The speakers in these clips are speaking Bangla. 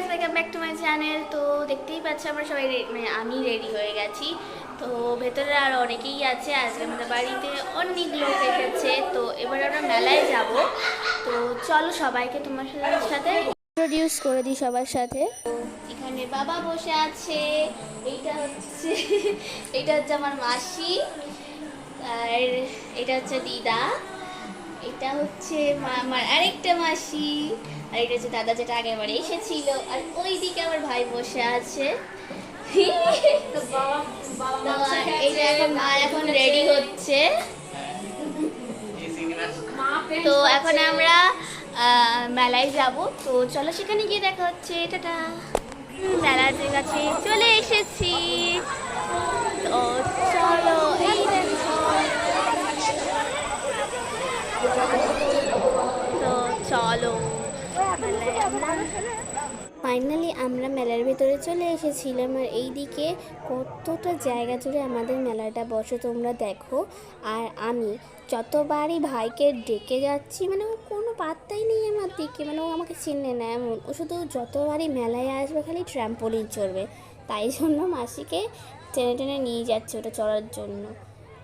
Guys welcome back to my channel তো দেখতেই পাচ্ছ আমরা সবাই মানে আমি রেডি হয়ে গেছি। তো ভেতরে আর অনেকেই আছে, আজকে আমাদের বাড়িতে অনেক লোক এসেছে। তো এবার আমরা মেলায় যাব। তো চলো সবাইকে তোমার সাথে সাথে ইন্ট্রোডিউস করে দিই সবার সাথে। এখানে বাবা বসে আছে। এইটা হচ্ছে এইটা হচ্ছে আমার মাসি। আর এটা হচ্ছে দিদা। এটা হচ্ছে আমার আরেকটা মাসি, আর এটা হচ্ছে দাদা যেটা আগের বারে এসেছিল, আর ওই দিকে আমার ভাই বসে আছে। তো এইটা এখন মা এখন রেডি হচ্ছে। তো এখন আমরা মেলায় যাব। তো চলো সেখানে গিয়ে দেখা হচ্ছে। টাটা। মেলার কাছে চলে এসেছি। তো চলো, এই দেখো তো চলো ফাইনালি আমরা মেলার ভিতরে চলে এসেছিলাম আর এইদিকে কতটা জায়গা জুড়ে আমাদের মেলাটা বসে তোমরা দেখো। আর আমি যতবারই ভাইকে ডেকে যাচ্ছি মানে ও কোনো পাত্তাই নেই আমার দিকে মানে ও আমাকে চিনে না এমন। ও শুধু যতবারই মেলায় আসবে খালি ট্র্যাম্পোলিন চড়বে। তাই জন্য মাসিকে টেনে টেনে নিয়ে যাচ্ছে ওটা চড়ার জন্য।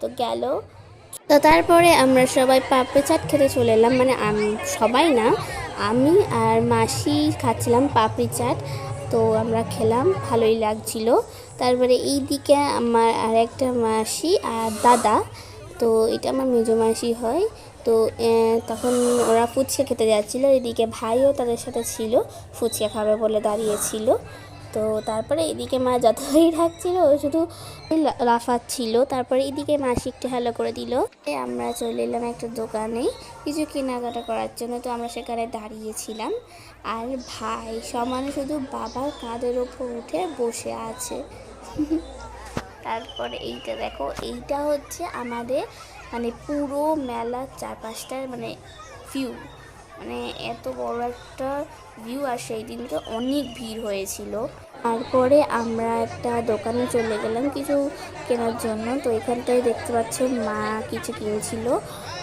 তো গেল। তো তারপরে আমরা সবাই পাপড়ি চাট খেতে চলে এলাম মানে আম- সবাই না আমি আর মাসি খাচ্ছিলাম পাপড়ি চাট, তো আমরা খেলাম, ভালোই লাগছিল। তারপরে এই দিকে আমার আর একটা মাসি আর দাদা, তো এটা আমার মেজো মাসি হয়। তো তখন ওরা ফুচকা খেতে যাচ্ছিল, এদিকে ভাইও তাদের সাথে ছিল, ফুচকা খাবে বলে দাঁড়িয়েছিল তো তারপরে এদিকে মা যতই ও শুধু লাফাচ্ছিল তারপরে এদিকে মাসি একটু হ্যালো করে দিল। আমরা চলে এলাম একটা দোকানে কিছু কেনাকাটা করার জন্য। তো আমরা সেখানে দাঁড়িয়েছিলাম। আর ভাই সমানে শুধু বাবার কাঁধের ওপর উঠে বসে আছে। তারপরে এইটা দেখো, এইটা হচ্ছে আমাদের মানে পুরো মেলার চারপাশটার মানে ভিউ মানে এত বড় একটা ভিউ আর সেই দিনকে অনেক ভিড় হয়েছিল। তারপরে আমরা একটা দোকানে চলে গেলাম কিছু কেনার জন্য। তো এখানটায় দেখতে পাচ্ছেন মা কিছু কিনছিল।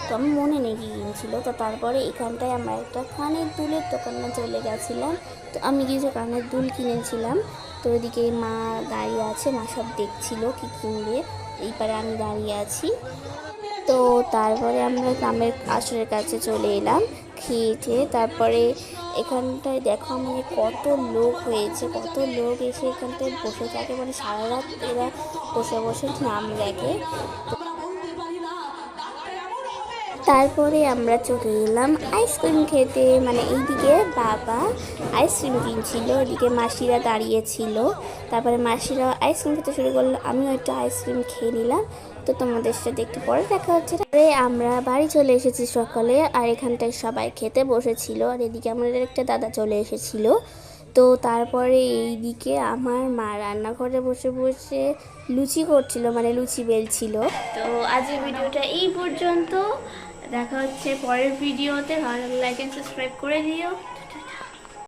তো আমি মনে নেই কি কিনছিল। তো তারপরে এখানটায় আমরা একটা কানের দুলের দোকানে চলে গেছিলাম। তো আমি কিছু কানের দুল কিনেছিলাম। তো ওইদিকে মা দাঁড়িয়ে আছে, মা সব দেখছিল কি কিনবে। এইবারে আমি দাঁড়িয়ে আছি। তো তারপরে আমরা গ্রামের আসরের কাছে চলে এলাম, খেয়ে খেয়ে তারপরে এখানটায় দেখো মানে কত লোক হয়েছে, কত লোক এসে এখানটায় বসে থাকে। মানে সারা রাত এরা বসে বসে নাম দেখে তারপরে আমরা চলে এলাম আইসক্রিম খেতে। মানে এইদিকে বাবা আইসক্রিম কিনছিল ওদিকে মাসিরা দাঁড়িয়েছিল। তারপরে মাসিরা আইসক্রিম খেতে শুরু করল, আমিও একটু আইসক্রিম খেয়ে নিলাম। তো তোমাদের সাথে একটু পরে দেখা হচ্ছে। তারপরে আমরা বাড়ি চলে এসেছি সকালে, আর এখানটায় সবাই খেতে বসেছিল। আর এদিকে আমাদের একটা দাদা চলে এসেছিল। তো তারপরে এইদিকে আমার মা রান্নাঘরে বসে বসে লুচি করছিল মানে লুচি বেলছিল। তো আজকের ভিডিওটা এই পর্যন্ত। দেখা হচ্ছে পরের ভিডিওতে ভালো অ্যান্ড সাবস্ক্রাইব করে দিও।